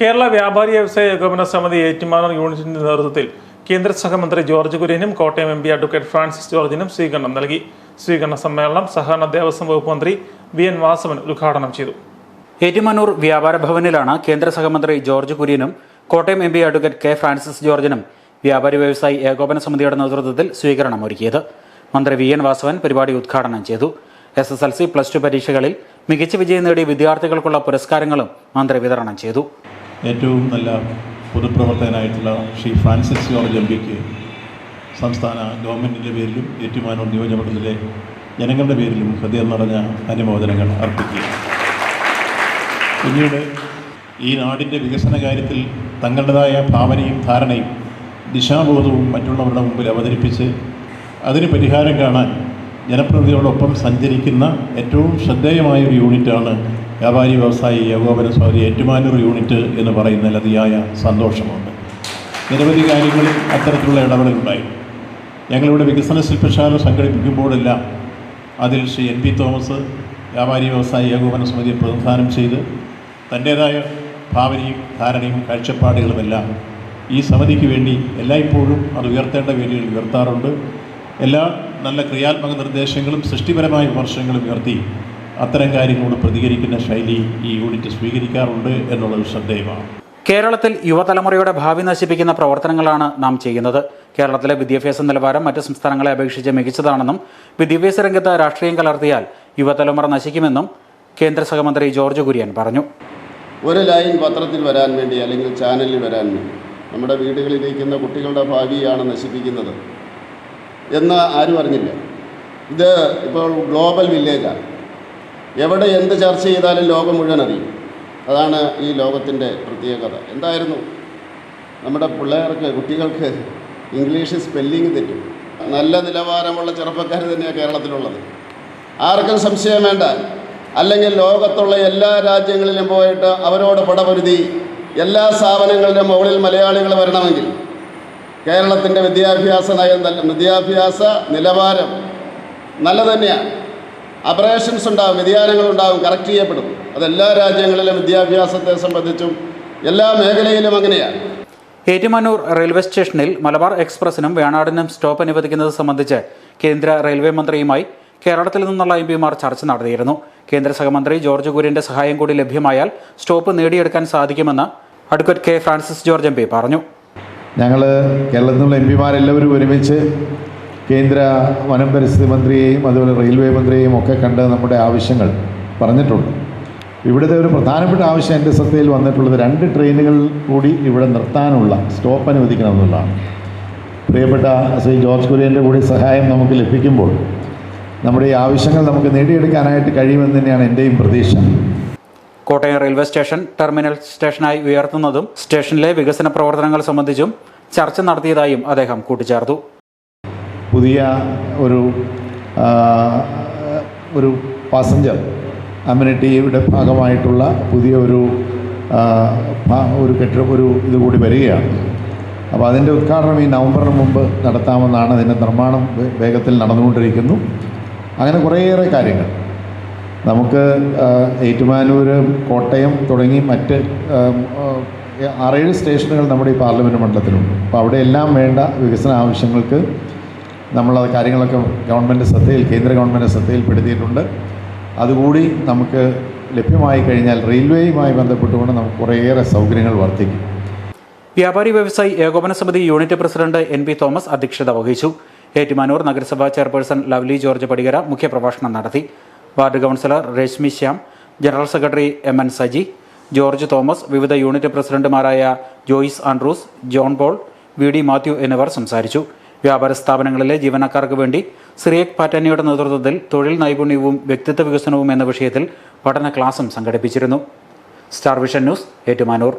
കേരള വ്യാപാരി വ്യവസായ ഏകോപന സമിതി ഏറ്റുമാനൂർ യൂണിറ്റിന്റെ നേതൃത്വത്തിൽ കേന്ദ്ര സഹമന്ത്രി George കുര്യനും Kottayam M P advocate Francis ജോർജിനും സ്വീകരണം നൽകി. സ്വീകരണ സമ്മേളനം സഹകരണ ദേവസ്വം വകുപ്പ് മന്ത്രി വി എൻ വാസവൻ ഉദ്ഘാടനം ചെയ്തു. ഏറ്റുമാനൂർ വ്യാപാര ഭവനിലാണ് കേന്ദ്ര സഹമന്ത്രി George കുര്യനും Kottayam M P advocate K Francis ജോർജിനും വ്യാപാരി വ്യവസായി ഏകോപന സമിതിയുടെ നേതൃത്വത്തിൽ സ്വീകരണം ഒരുക്കിയത്. മന്ത്രി വി എൻ വാസവൻ പരിപാടി ഉദ്ഘാടനം ചെയ്തു. S S L C plus two പരീക്ഷകളിൽ മികച്ച വിജയം നേടിയ വിദ്യാർത്ഥികൾക്കുള്ള പുരസ്കാരങ്ങളും മന്ത്രി വിതരണം ചെയ്തു. ഏറ്റവും നല്ല പൊതുപ്രവർത്തകനായിട്ടുള്ള ശ്രീ ഫ്രാൻസിസ് ജോർജ് എം പിക്ക് സംസ്ഥാന ഗവൺമെന്റിന്റെ പേരിലും ഏറ്റുമാനൂർ നിയോജകമണ്ഡലത്തിലെ ജനങ്ങളുടെ പേരിലും ഹൃദയം നിറഞ്ഞ അനുമോദനങ്ങൾ അർപ്പിക്കുക. പിന്നീട് ഈ നാടിന്റെ വികസന കാര്യത്തിൽ തങ്ങളുടേതായ ഭാവനയും ധാരണയും ദിശാബോധവും മറ്റുള്ളവരുടെ മുമ്പിൽ അവതരിപ്പിച്ച് അതിന് പരിഹാരം കാണാൻ ജനപ്രതിനിധികളോടൊപ്പം സഞ്ചരിക്കുന്ന ഏറ്റവും ശ്രദ്ധേയമായ ഒരു യൂണിറ്റാണ് വ്യാപാരി വ്യവസായി ഏകോപന സമിതി ഏറ്റുമാനൂർ യൂണിറ്റ് എന്ന് പറയുന്നതിൽ അതിയായ സന്തോഷമുണ്ട്. നിരവധി കാര്യങ്ങളിൽ അത്തരത്തിലുള്ള ഇടപെടലുണ്ടായി ഞങ്ങളിവിടെ വികസന ശില്പശാല സംഘടിപ്പിക്കുമ്പോഴെല്ലാം അതിൽ ശ്രീ എൻ പി തോമസ് വ്യാപാരി വ്യവസായി ഏകോപന സമിതിയെ പ്രതിനിധാനം ചെയ്ത് തന്റേതായ ഭാവനയും ധാരണയും കാഴ്ചപ്പാടുകളുമെല്ലാം ഈ സമിതിക്ക് വേണ്ടി എല്ലായ്പ്പോഴും അത് ഉയർത്തേണ്ട വേദികൾ ഉയർത്താറുണ്ട്. എല്ലാ നല്ല ക്രിയാത്മക നിർദ്ദേശങ്ങളും സൃഷ്ടിപരമായ വിമർശനങ്ങളും ഉയർത്തി അത്തരം കാര്യങ്ങളോട് പ്രതികരിക്കുന്ന ശൈലി ഈ യൂണിറ്റ് സ്വീകരിക്കാറുണ്ട് എന്നുള്ളത് ശ്രദ്ധേയമാണ്. കേരളത്തിൽ യുവതലമുറയുടെ ഭാവി നശിപ്പിക്കുന്ന പ്രവർത്തനങ്ങളാണ് നാം ചെയ്യുന്നത്. കേരളത്തിലെ വിദ്യാഭ്യാസ നിലവാരം മറ്റ് സംസ്ഥാനങ്ങളെ അപേക്ഷിച്ച് മികച്ചതാണെന്നും വിദ്യാഭ്യാസ രംഗത്ത് രാഷ്ട്രീയം കലർത്തിയാൽ യുവതലമുറ നശിക്കുമെന്നും കേന്ദ്ര സഹമന്ത്രി ജോർജ് കുര്യൻ പറഞ്ഞു. ഒരു ലൈൻ പത്രത്തിൽ വരാൻ വേണ്ടി അല്ലെങ്കിൽ ചാനലിൽ വരാൻ വേണ്ടി നമ്മുടെ വീടുകളിലിരിക്കുന്ന കുട്ടികളുടെ ഭാവിയാണ് നശിപ്പിക്കുന്നത് എന്ന് ആരും അറിഞ്ഞില്ല. ഇത് ഇപ്പോൾ ഗ്ലോബൽ വില്ലേജാണ്. എവിടെ എന്ത് ചർച്ച ചെയ്താലും ലോകം മുഴുവൻ അറിയും. അതാണ് ഈ ലോകത്തിന്റെ പ്രത്യേകത. എന്തായിരുന്നു? നമ്മുടെ പിള്ളേർക്ക് കുട്ടികൾക്ക് ഇംഗ്ലീഷ് സ്പെല്ലിംഗ് തെറ്റും. നല്ല നിലവാരമുള്ള ചെറുപ്പക്കാർ തന്നെയാണ് കേരളത്തിലുള്ളത്. ആർക്കും സംശയം വേണ്ട. അല്ലെങ്കിൽ ലോകത്തുള്ള എല്ലാ രാജ്യങ്ങളിലും പോയിട്ട് അവരോട് പടപൊരുതി എല്ലാ സ്ഥാപനങ്ങളിലും മുകളിൽ മലയാളികൾ വരണമെങ്കിൽ കേരളത്തിന്റെ വിദ്യാഭ്യാസ നയം വിദ്യാഭ്യാസ നിലവാരം നല്ല തന്നെയാണ് അബ്രേഷൻസ് ഉണ്ടാകും വ്യതിയാനങ്ങളുണ്ടാകും കറക്റ്റ് ചെയ്യപ്പെടും. അതെല്ലാ രാജ്യങ്ങളിലും വിദ്യാഭ്യാസത്തെ സംബന്ധിച്ചും എല്ലാ മേഖലയിലും അങ്ങനെയാണ് ഏറ്റുമാനൂർ റെയിൽവേ സ്റ്റേഷനിൽ മലബാർ എക്സ്പ്രസിനും വേണാടിനും സ്റ്റോപ്പ് അനുവദിക്കുന്നത് സംബന്ധിച്ച് കേന്ദ്ര റെയിൽവേ മന്ത്രിയുമായി കേരളത്തിൽ നിന്നുള്ള എം പിമാർ ചർച്ച നടത്തിയിരുന്നു. കേന്ദ്ര സഹമന്ത്രി ജോർജ് കുര്യന്റെ സഹായം കൂടി ലഭ്യമായാൽ സ്റ്റോപ്പ് നേടിയെടുക്കാൻ സാധിക്കുമെന്ന് advocate K Francis George M P പറഞ്ഞു. ഞങ്ങൾ കേരളത്തിൽ നിന്നുള്ള എം പിമാരെല്ലാവരും ഒരുമിച്ച് കേന്ദ്ര വനം പരിസ്ഥിതി മന്ത്രിയെയും അതുപോലെ റെയിൽവേ മന്ത്രിയെയും ഒക്കെ കണ്ട് നമ്മുടെ ആവശ്യങ്ങൾ പറഞ്ഞിട്ടുണ്ട്. ഇവിടുത്തെ ഒരു പ്രധാനപ്പെട്ട ആവശ്യം എന്റെ ശ്രദ്ധയിൽ വന്നിട്ടുള്ളത് രണ്ട് ട്രെയിനുകൾ കൂടി ഇവിടെ നിർത്താനുള്ള സ്റ്റോപ്പ് അനുവദിക്കണം എന്നുള്ളതാണ്. പ്രിയപ്പെട്ട ശ്രീ ജോർജ് കുര്യന്റെ കൂടി സഹായം നമുക്ക് ലഭിക്കുമ്പോൾ നമ്മുടെ ഈ ആവശ്യങ്ങൾ നമുക്ക് നേടിയെടുക്കാനായിട്ട് കഴിയുമെന്ന് തന്നെയാണ് എന്റെയും പ്രതീക്ഷ. കോട്ടയം റെയിൽവേ സ്റ്റേഷൻ ടെർമിനൽ സ്റ്റേഷനായി ഉയർത്തുന്നതും സ്റ്റേഷനിലെ വികസന പ്രവർത്തനങ്ങൾ സംബന്ധിച്ചും ചർച്ച നടത്തിയതായും അദ്ദേഹം കൂട്ടിച്ചേർത്തു. പുതിയ ഒരു ഒരു പാസഞ്ചർ അമ്യൂണിറ്റിയുടെ ഭാഗമായിട്ടുള്ള പുതിയ ഒരു ഒരു കെട്ടിടം ഒരു ഇത് കൂടി വരികയാണ്. അപ്പോൾ അതിന്റെ ഉദ്ഘാടനം ഈ നവംബറിന് മുമ്പ് നടത്താമെന്നാണ് അതിന്റെ നിർമ്മാണം വേഗത്തിൽ നടന്നുകൊണ്ടിരിക്കുന്നു. അങ്ങനെ കുറേയേറെ കാര്യങ്ങൾ. നമുക്ക് ഏറ്റുമാനൂർ കോട്ടയം തുടങ്ങി മറ്റ് ആറേഴ് സ്റ്റേഷനുകൾ നമ്മുടെ ഈ പാർലമെന്റ് മണ്ഡലത്തിലുണ്ട്. അപ്പോൾ അവിടെയെല്ലാം വേണ്ട വികസന ആവശ്യങ്ങൾക്ക് നമ്മളത് കാര്യങ്ങളൊക്കെ ഗവൺമെന്റ് ശ്രദ്ധയിൽ കേന്ദ്ര ഗവൺമെന്റ് ശ്രദ്ധയിൽപ്പെടുത്തിയിട്ടുണ്ട് അതുകൂടി നമുക്ക് ലഭ്യമായി കഴിഞ്ഞാൽ റെയിൽവേയുമായി ബന്ധപ്പെട്ടുകൊണ്ട് നമുക്ക് കുറേയേറെ സൗകര്യങ്ങൾ വർദ്ധിക്കും. വ്യാപാരി വ്യവസായി ഏകോപന സമിതി unit president N P Thomas അധ്യക്ഷത വഹിച്ചു. ഏറ്റുമാനൂർ നഗരസഭാ ചെയർപേഴ്സൺ ലവ്ലി ജോർജ് പടികര മുഖ്യപ്രഭാഷണം നടത്തി. Ward councillor Reshmi Shyam general secretary M N Saji George Thomas വിവിധ യൂണിറ്റ് പ്രസിഡന്റുമാരായ Joyce Andrews John Paul V D Mathew എന്നിവർ സംസാരിച്ചു. വ്യാപാര സ്ഥാപനങ്ങളിലെ ജീവനക്കാർക്ക് വേണ്ടി സിറിയക് പാറ്റാനിയുടെ നേതൃത്വത്തിൽ തൊഴിൽ നൈപുണ്യവും വ്യക്തിത്വ വികസനവും എന്ന വിഷയത്തിൽ പഠന ക്ലാസും സംഘടിപ്പിച്ചിരുന്നു. Star vision news Ettumanoor.